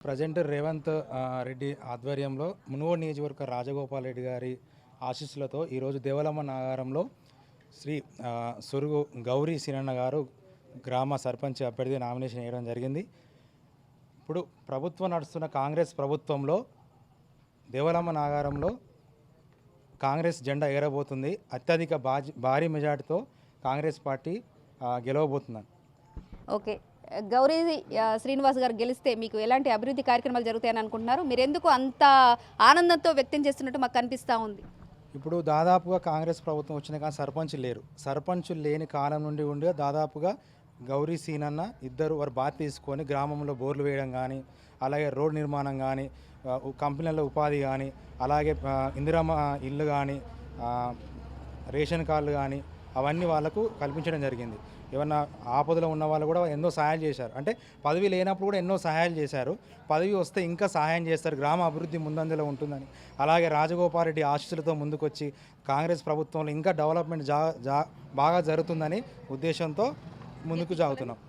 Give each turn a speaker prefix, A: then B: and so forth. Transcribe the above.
A: Present Revanth Reddy ఆధ్వర్యంలో మునుగోడు నియోజకవర్గ రాజగోపాల్ రెడ్డి గారి ఆశీస్సులతో ఈరోజు దేవలమ్మ నాగారంలో శ్రీ సురుగు గౌరీ సినన్న గారు గ్రామ సర్పంచ్ అభ్యర్థి నామినేషన్ వేయడం జరిగింది. ఇప్పుడు ప్రభుత్వం నడుస్తున్న కాంగ్రెస్ ప్రభుత్వంలో దేవలమ్మ నాగారంలో కాంగ్రెస్ జెండా ఎగరబోతుంది. అత్యధిక భారీ మెజార్టీతో కాంగ్రెస్ పార్టీ ఆ, గెలవబోతుందని.
B: ఓకే. గౌరీ శ్రీనివాస్ గారు గెలిస్తే మీకు ఎలాంటి అభివృద్ధి కార్యక్రమాలు జరుగుతాయని అనుకుంటున్నారు? మీరు ఎందుకు అంత ఆనందంతో వ్యక్తం చేస్తున్నట్టు మాకు కనిపిస్తూ ఉంది?
A: ఇప్పుడు దాదాపుగా కాంగ్రెస్ ప్రభుత్వం వచ్చిన కానీ సర్పంచ్ లేరు. సర్పంచ్ లేని కాలం నుండి ఉండి దాదాపుగా గౌరీ సీనన్న ఇద్దరు వారు బాధ తీసుకొని గ్రామంలో బోర్లు వేయడం కానీ అలాగే రోడ్ నిర్మాణం కానీ కంపెనీల ఉపాధి కానీ అలాగే ఇందిరమ్మ ఇల్లు కానీ రేషన్ కార్డులు కానీ అవన్నీ వాళ్ళకు కల్పించడం జరిగింది. ఏమన్నా ఆపదలో ఉన్న వాళ్ళు కూడా ఎన్నో సహాయాలు చేశారు. అంటే పదవి లేనప్పుడు కూడా ఎన్నో సహాయాలు చేశారు. పదవి వస్తే ఇంకా సహాయం చేస్తారు. గ్రామ అభివృద్ధి ముందంజలో ఉంటుందని. అలాగే రాజగోపాల్రెడ్డి ఆశీస్సులతో ముందుకొచ్చి కాంగ్రెస్ ప్రభుత్వంలో ఇంకా డెవలప్మెంట్ జా జా బాగా జరుగుతుందని ఉద్దేశంతో ముందుకు సాగుతున్నాం